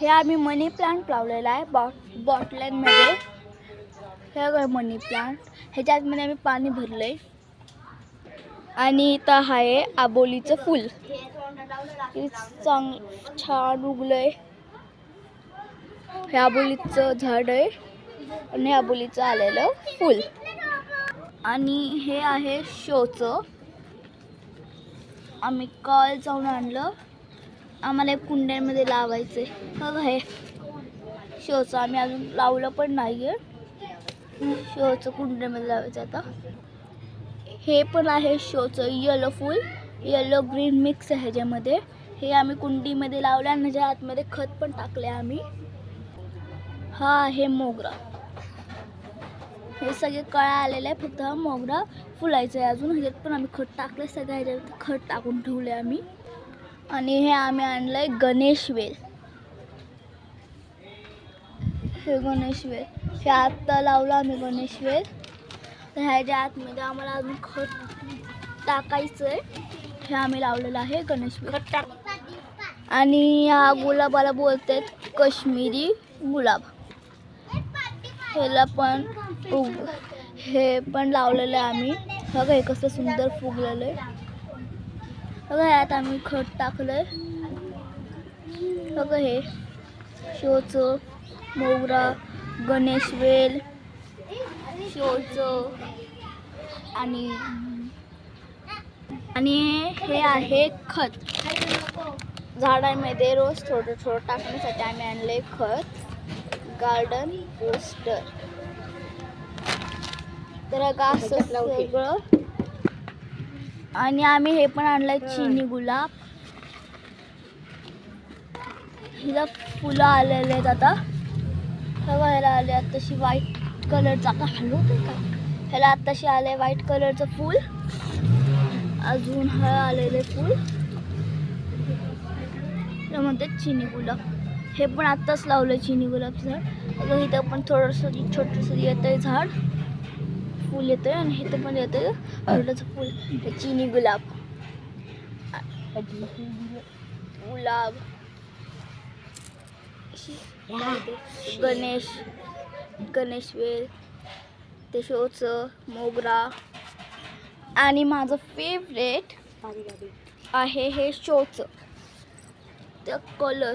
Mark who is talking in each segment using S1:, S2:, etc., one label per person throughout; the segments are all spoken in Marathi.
S1: हे आम्ही मनी प्लांट लावलेला आहे बॉ बॉटल्यांमध्ये हे बघा मनी प्लांट. ह्याच्या आतमध्ये आम्ही पाणी भरलं आहे आणि इथं आहे आबोलीचं फूल. चांग छान उगलं आहे हे आबोलीचं झाड आहे. आणि आबोलीचं आलेलं फूल. आणि हे आहे शोचं. आम्ही काल जाऊन आणलं. आम्हाला एक कुंड्यांमध्ये लावायचं आहे बघा हे. शोचं आम्ही अजून लावलं पण नाही आहे शोचं कुंड्यामध्ये लावायचं आता. हे पण आहे शोचं येलो फूल. येलो ग्रीन मिक्स आहे ह्याच्यामध्ये. हे आम्ही कुंडीमध्ये लावलं आणि ह्याच्या आतमध्ये खत पण टाकले आम्ही. हा आहे मोगरा. हे सगळे कळा आलेले आहे फक्त हा मोगरा फुलायचा आहे अजून. ह्याच्यात पण आम्ही खत टाकलं सगळ्या ह्याच्यात खत टाकून ठेवले आम्ही. आणि हे आम्ही आणलंय गणेश वेल. हे गणेश वेल. हे आत्ता लावलं आम्ही गणेश वेल. तर ह्याच्या आतमध्ये आम्हाला अजून खत टाकायचं आहे हे आम्ही लावलेलं आहे गणेश वेल. आणि या गुलाबाला बोलतात काश्मीरी गुलाब. ह्याला पण उग हे पण लावलेलं आहे आम्ही. बघा हे कसं सुंदर फुगलेलं आहे बघा ह्यात आम्ही खत टाकलंय. बघा हे शोचं मोगरा गणेशवेल शोचं आणि आणि हे आहे खत. झाडांमध्ये रोज थोडं थोडं टाकण्यासाठी आम्ही आणले खत. गार्डन पोस्टर तर बघा असं सगळं आणि आम्ही हे पण आणलंय चिनी गुलाब. हिला फुलं आलेले आहेत आता. ह्याला आले आत्ताशी व्हाईट कलरचा का हलवते का? ह्याला आत्ताशी आले व्हाईट कलरचं फूल. अजून हा आलेले फूल. त्याला म्हणतात चिनी गुलाब. हे पण आत्ताच लावलं चिनी गुलाबचं झाड. इथं पण थोडंसं छोटंसं येतं आहे झाड. फूल येतं आणि इथं पण येतं छोटंसं फूल. हे चिनी गुलाब. गुलाब. गणेश गणेश. वेल ते शोचं मोगरा. आणि माझं फेवरेट आहे हे शोचं. ते कलर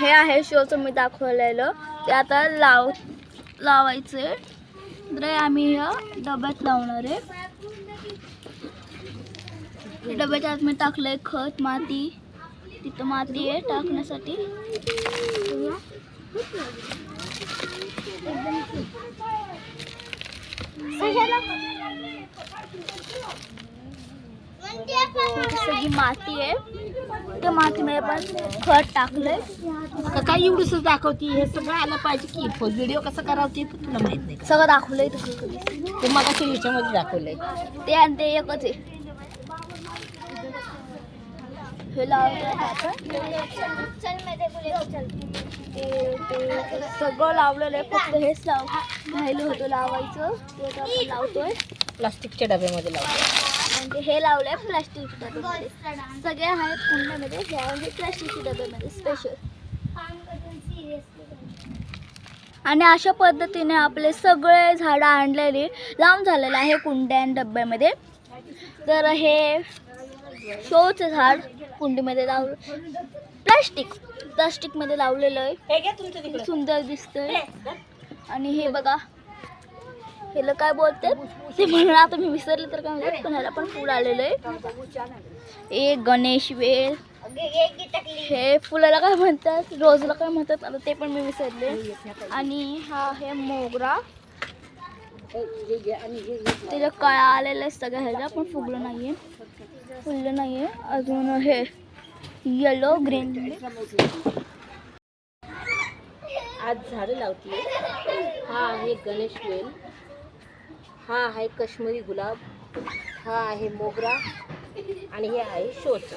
S1: हे आहे शोचं मी दाखवलेलं. ते आता लाव लावायचं आहे तर आम्ही ह्या डब्यात लावणार आहे. डब्याच्या आत मी टाकलंय खत माती. तिथं माती आहे टाकण्यासाठी. सगळी माती आहे. त्या मातीमध्ये पण खत टाकलंय.
S2: आता काय एवढंच दाखवती हे सगळं आलं पाहिजे की व्हिडिओ कसं करावं ते तुला माहीत नाही.
S1: सगळं दाखवलंय इथं
S2: ते मग याच्यामध्ये दाखवलंय.
S1: ते आणि ते एकच आहे. हे सगळं लावलेलं आहे फक्त हेच लाव राहिलं होतं लावायचं. ते लावतोय.
S2: प्लास्टिकच्या डब्यामध्ये लावलं
S1: ते हे लावलंय प्लास्टिक डब्यामध्ये. सगळे आहेत कुंड्यामध्ये हे आहे प्लास्टिकच्या डब्यामध्ये स्पेशल आणि अशा पद्धतीने आपले सगळे झाडं आणलेली लावून झालेलं आहे कुंड्या डब्यामध्ये. तर हे शोचं झाड कुंडीमध्ये लावलं. प्लास्टिक प्लास्टिकमध्ये लावलेलं आहे. सुंदर दिसतंय. आणि हे बघा ह्याला काय बोलते ते म्हणून आता मी विसरले तर काय म्हणतात पण ह्याला पण फूल आलेलं आहे. एक गणेश वेल. हे फुलाला काय म्हणतात? रोजला काय म्हणतात? आता ते पण मी विसरले. आणि हा आहे मोगरा. त्याच्या कळा आलेलं आहे सगळ्या ह्याला पण फुगलं नाही आहे फुललं आहे अजून हे येलो ग्रीन
S2: आज झाडं लावते हा आहे गणेश वेल. हा आहे कश्मीरी गुलाब हा आहे मोगरा आणि हे आहे शोच.